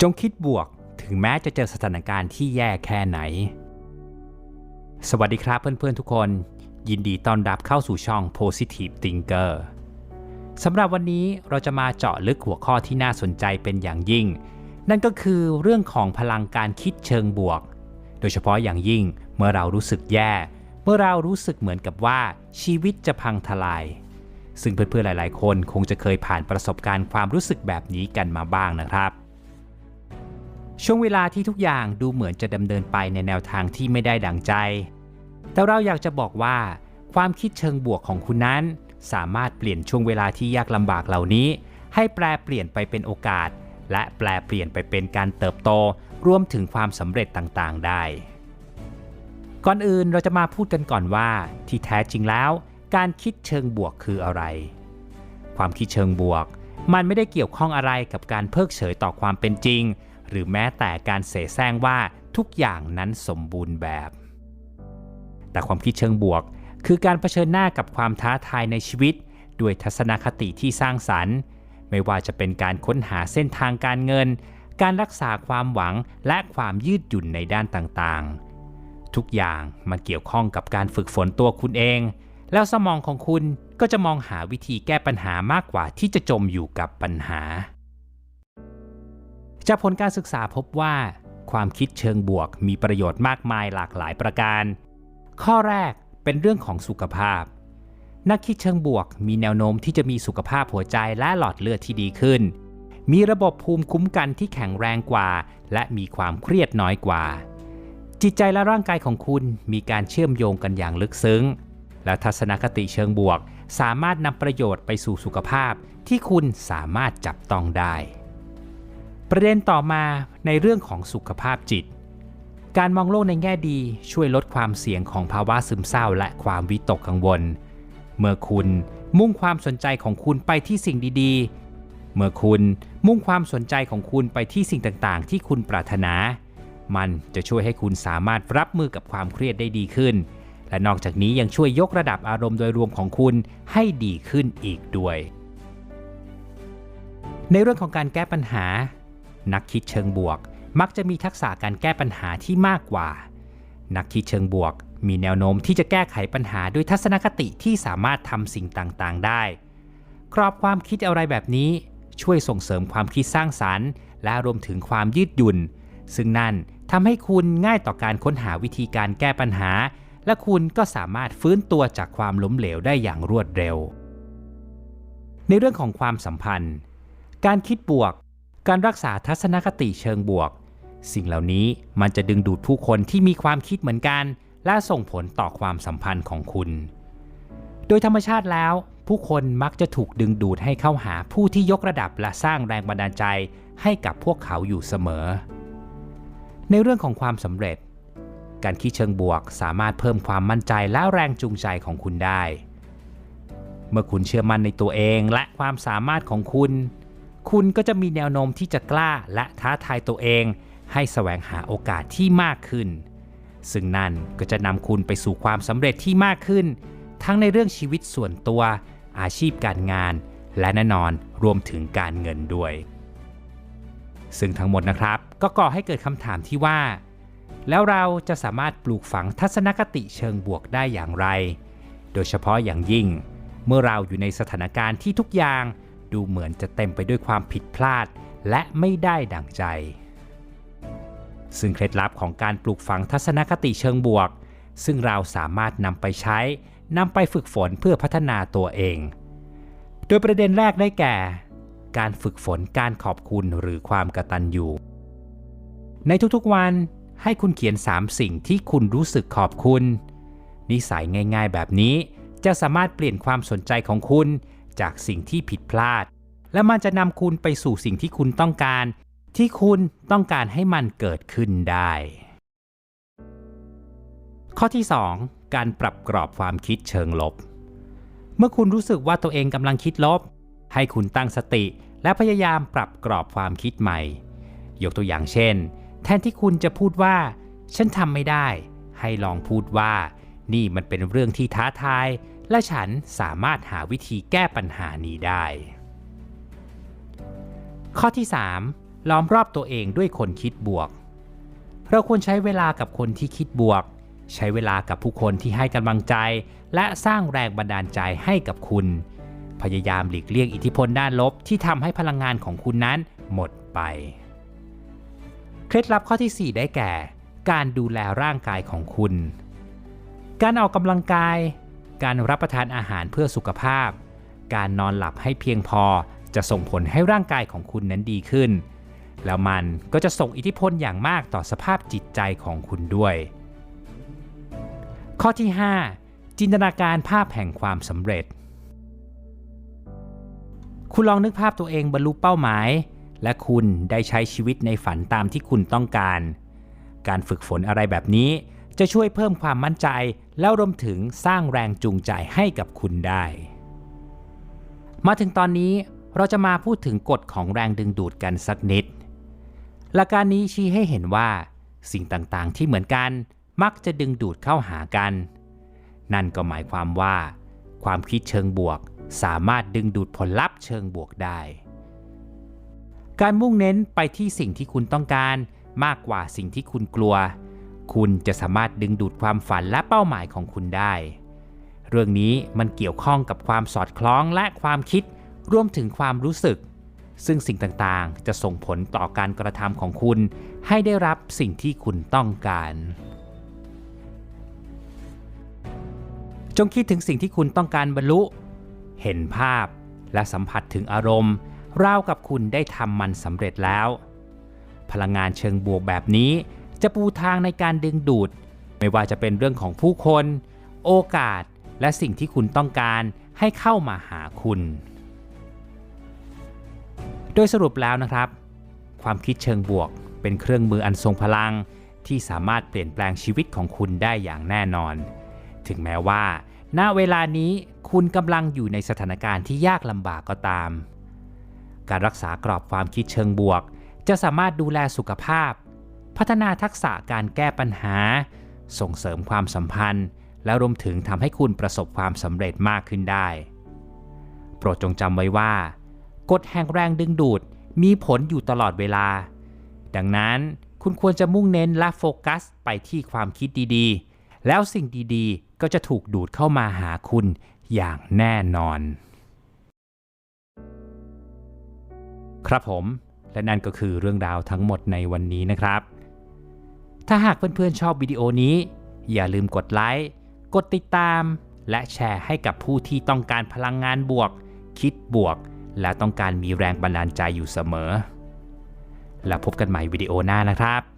จงคิดบวกถึงแม้จะเจอสถานการณ์ที่แย่แค่ไหน สวัสดีครับเพื่อนๆทุกคน ยินดีต้อนรับเข้าสู่ช่อง Positive Thinker สำหรับวันนี้เราจะมาเจาะลึกหัวข้อที่น่าสนใจเป็นอย่างยิ่ง นั่นก็คือเรื่องของพลังการคิดเชิงบวก โดยเฉพาะอย่างยิ่งเมื่อเรารู้สึกแย่ เมื่อเรารู้สึกเหมือนกับว่าชีวิตจะพังทลาย ซึ่งเพื่อนๆหลาย ๆ คนคงจะเคยผ่านประสบการณ์ความรู้สึกแบบนี้กันมาบ้างนะครับ ช่วงเวลาที่ทุกอย่างดูเหมือนจะดำเนินไปในแนวทางที่ไม่ได้ดังใจ แต่เราอยากจะบอกว่า ความคิดเชิงบวกของคุณนั้น สามารถเปลี่ยนช่วงเวลาที่ยากลำบากเหล่านี้ ให้แปลเปลี่ยนไปเป็นโอกาส และแปลเปลี่ยนไปเป็นการเติบโต รวมถึงความสำเร็จต่างๆ ได้ ก่อนอื่นเราจะมาพูดกันก่อนว่า ที่แท้จริงแล้ว การคิดเชิงบวกคืออะไร ความคิดเชิงบวก มันไม่ได้เกี่ยวข้องอะไรกับการเพิกเฉยต่อความเป็นจริง หรือแม้แต่การเสแสร้งว่าทุกอย่างนั้นสมบูรณ์แบบ แต่ความคิดเชิงบวก คือการเผชิญหน้ากับความท้าทายในชีวิต ด้วยทัศนคติที่สร้างสรรค์ ไม่ว่าจะเป็นการค้นหาเส้นทางการเงิน การรักษาความหวังและความยืดหยุ่นในด้านต่างๆ ทุกอย่างมันเกี่ยวข้องกับการฝึกฝนตัวคุณเอง แล้วสมองของคุณก็จะมองหาวิธีแก้ปัญหามากกว่าที่จะจมอยู่กับปัญหา จากผลการศึกษาพบว่า ความคิดเชิงบวกมีประโยชน์มากมายหลากหลายประการ ข้อแรกเป็นเรื่องของสุขภาพ นักคิดเชิงบวกมีแนวโน้มที่จะมีสุขภาพหัวใจและหลอดเลือดที่ดีขึ้น มีระบบภูมิคุ้มกันที่แข็งแรงกว่า และมีความเครียดน้อยกว่า จิตใจและร่างกายของคุณมีการเชื่อมโยงกันอย่างลึกซึ้ง และทัศนคติเชิงบวก สามารถนำประโยชน์ไปสู่สุขภาพที่คุณสามารถจับต้องได้ ประเด็นต่อมาในเรื่องของสุขภาพจิต การมองโลกในแง่ดีช่วยลดความเสี่ยงของภาวะซึมเศร้าและความวิตกกังวล เมื่อคุณมุ่งความสนใจของคุณไปที่สิ่งดีๆ เมื่อคุณมุ่งความสนใจของคุณไปที่สิ่งต่างๆ ที่คุณปรารถนา มันจะช่วยให้คุณสามารถรับมือกับความเครียดได้ดีขึ้น และนอกจากนี้ยังช่วยยกระดับอารมณ์โดยรวมของคุณให้ดีขึ้นอีกด้วย ในเรื่องของการแก้ปัญหา นักคิดเชิงบวก มักจะมีทักษะการแก้ปัญหาที่มากกว่า นักคิดเชิงบวก มีแนวโน้มที่จะแก้ไขปัญหาด้วยทัศนคติที่สามารถทำสิ่งต่างๆ ได้ กรอบความคิดอะไรแบบนี้ ช่วยส่งเสริมความคิดสร้างสรรค์ และรวมถึงความยืดหยุ่น ซึ่งนั่นทำให้คุณง่ายต่อการค้นหาวิธีการแก้ปัญหา และคุณก็สามารถฟื้นตัวจากความล้มเหลวได้อย่างรวดเร็ว ในเรื่องของความสัมพันธ์ การคิดบวก การรักษาทัศนคติเชิงบวก สิ่งเหล่านี้มันจะดึงดูดผู้คนที่มีความคิดเหมือนกัน และส่งผลต่อความสัมพันธ์ของคุณ โดยธรรมชาติแล้ว ผู้คนมักจะถูกดึงดูดให้เข้าหาผู้ที่ยกระดับและสร้างแรงบันดาลใจให้กับพวกเขาอยู่เสมอ ในเรื่องของความสำเร็จ การคิดเชิงบวกสามารถเพิ่มความมั่นใจและแรงจูงใจของคุณได้ เมื่อคุณเชื่อมั่นในตัวเองและความสามารถของคุณ คุณก็จะมีแนวโน้มที่จะกล้าและท้าทายตัวเอง ให้แสวงหาโอกาสที่มากขึ้น ซึ่งนั่นก็จะนำคุณไปสู่ความสำเร็จที่มากขึ้น ทั้งในเรื่องชีวิตส่วนตัว อาชีพการงาน และแน่นอนรวมถึงการเงินด้วย ซึ่งทั้งหมดนะครับ ก็ก่อให้เกิดคำถามที่ว่า แล้วเราจะสามารถปลูกฝังทัศนคติเชิงบวกได้อย่างไร โดยเฉพาะอย่างยิ่ง เมื่อเราอยู่ในสถานการณ์ที่ทุกอย่าง ดูเหมือนจะเต็มไปด้วยความผิดพลาด และไม่ได้ดังใจ ซึ่งเคล็ดลับของการปลูกฝังทัศนคติเชิงบวก ซึ่งเราสามารถนำไปใช้นำไปฝึกฝนเพื่อพัฒนาตัวเอง โดยประเด็นแรกได้แก่ การฝึกฝนการขอบคุณหรือความกตัญญูในทุกๆวันให้คุณเขียน 3 สิ่งที่คุณรู้สึกขอบคุณ นิสัยง่ายๆแบบนี้จะสามารถเปลี่ยนความสนใจของคุณ จากสิ่งที่ผิดพลาด และมันจะนำคุณไปสู่สิ่งที่คุณต้องการ ที่คุณต้องการให้มันเกิดขึ้นได้ ข้อที่ 2 การปรับกรอบความคิดเชิงลบ เมื่อคุณรู้สึกว่าตัวเองกำลังคิดลบ ให้คุณตั้งสติ และพยายามปรับกรอบความคิดใหม่ ยกตัวอย่างเช่น แทนที่คุณจะพูดว่า ฉันทำไม่ได้ ให้ลองพูดว่า นี่มันเป็นเรื่องที่ท้าทาย และฉันสามารถหาวิธีแก้ปัญหานี้ได้ ข้อที่ 3 ล้อมรอบตัวเองด้วยคนคิดบวก เราควรใช้เวลากับคนที่คิดบวก ใช้เวลากับผู้คนที่ให้กำลังใจ และสร้างแรงบันดาลใจให้กับคุณ พยายามหลีกเลี่ยงอิทธิพลด้านลบที่ทำให้พลังงานของคุณนั้นหมดไป เคล็ดลับข้อที่ 4 ได้แก่ การดูแลร่างกายของคุณ การออกกำลังกาย การรับประทานอาหารเพื่อสุขภาพ การนอนหลับให้เพียงพอจะส่งผลให้ร่างกายของคุณนั้นดีขึ้น แล้วมันก็จะส่งอิทธิพลอย่างมากต่อสภาพจิตใจของคุณด้วย ข้อที่ 5 จินตนาการภาพแห่งความสำเร็จ คุณลองนึกภาพตัวเองบรรลุเป้าหมาย และคุณได้ใช้ชีวิตในฝันตามที่คุณต้องการ การฝึกฝนอะไรแบบนี้ จะช่วยเพิ่มความมั่นใจ แล้วรวมถึงสร้างแรงจูงใจให้กับคุณได้ มาถึงตอนนี้เราจะมาพูดถึงกฎของแรงดึงดูดกันสักนิด หลักการนี้ชี้ให้เห็นว่า สิ่งต่างๆที่เหมือนกันมักจะดึงดูดเข้าหากัน นั่นก็หมายความว่า ความคิดเชิงบวก สามารถดึงดูดผลลัพธ์เชิงบวกได้ การมุ่งเน้นไปที่สิ่งที่คุณต้องการมากกว่าสิ่งที่คุณกลัว คุณจะสามารถดึงดูดความฝันและเป้าหมายของคุณได้ เรื่องนี้มันเกี่ยวข้องกับความสอดคล้องและความคิดรวมถึงความรู้สึก ซึ่งสิ่งต่างๆ จะส่งผลต่อการกระทำของคุณ ให้ได้รับสิ่งที่คุณต้องการ จงคิดถึงสิ่งที่คุณต้องการบรรลุ เห็นภาพและสัมผัสถึงอารมณ์ราวกับคุณได้ทำมันสำเร็จแล้ว พลังงานเชิงบวกแบบนี้ จะปูทางในการดึงดูด ไม่ว่าจะเป็นเรื่องของผู้คน โอกาส และสิ่งที่คุณต้องการให้เข้ามาหาคุณ โดยสรุปแล้วนะครับ ความคิดเชิงบวก เป็นเครื่องมืออันทรงพลังที่สามารถเปลี่ยนแปลงชีวิตของคุณได้อย่างแน่นอน ถึงแม้ว่า ณเวลานี้คุณกำลังอยู่ในสถานการณ์ที่ยากลำบากก็ตาม การรักษากรอบความคิดเชิงบวก จะสามารถดูแลสุขภาพ พัฒนาทักษะการแก้ปัญหา ส่งเสริมความสัมพันธ์ และรวมถึงทำให้คุณประสบความสำเร็จมากขึ้นได้ โปรดจงจำไว้ว่า กฎแห่งแรงดึงดูดมีผลอยู่ตลอดเวลา ดังนั้นคุณควรจะมุ่งเน้นและโฟกัสไปที่ความคิดดีๆ แล้วสิ่งดีๆ ก็จะถูกดูดเข้ามาหาคุณอย่างแน่นอน ครับผมและนั่นก็คือเรื่องราวทั้งหมดในวันนี้นะครับ ถ้าหากเพื่อนๆชอบวิดีโอนี้ อย่าลืมกดไลค์กดติดตาม และแชร์ให้กับผู้ที่ต้องการพลังงานบวก คิดบวก และต้องการมีแรงบันดาลใจอยู่เสมอ แล้วพบกันใหม่วิดีโอหน้านะครับ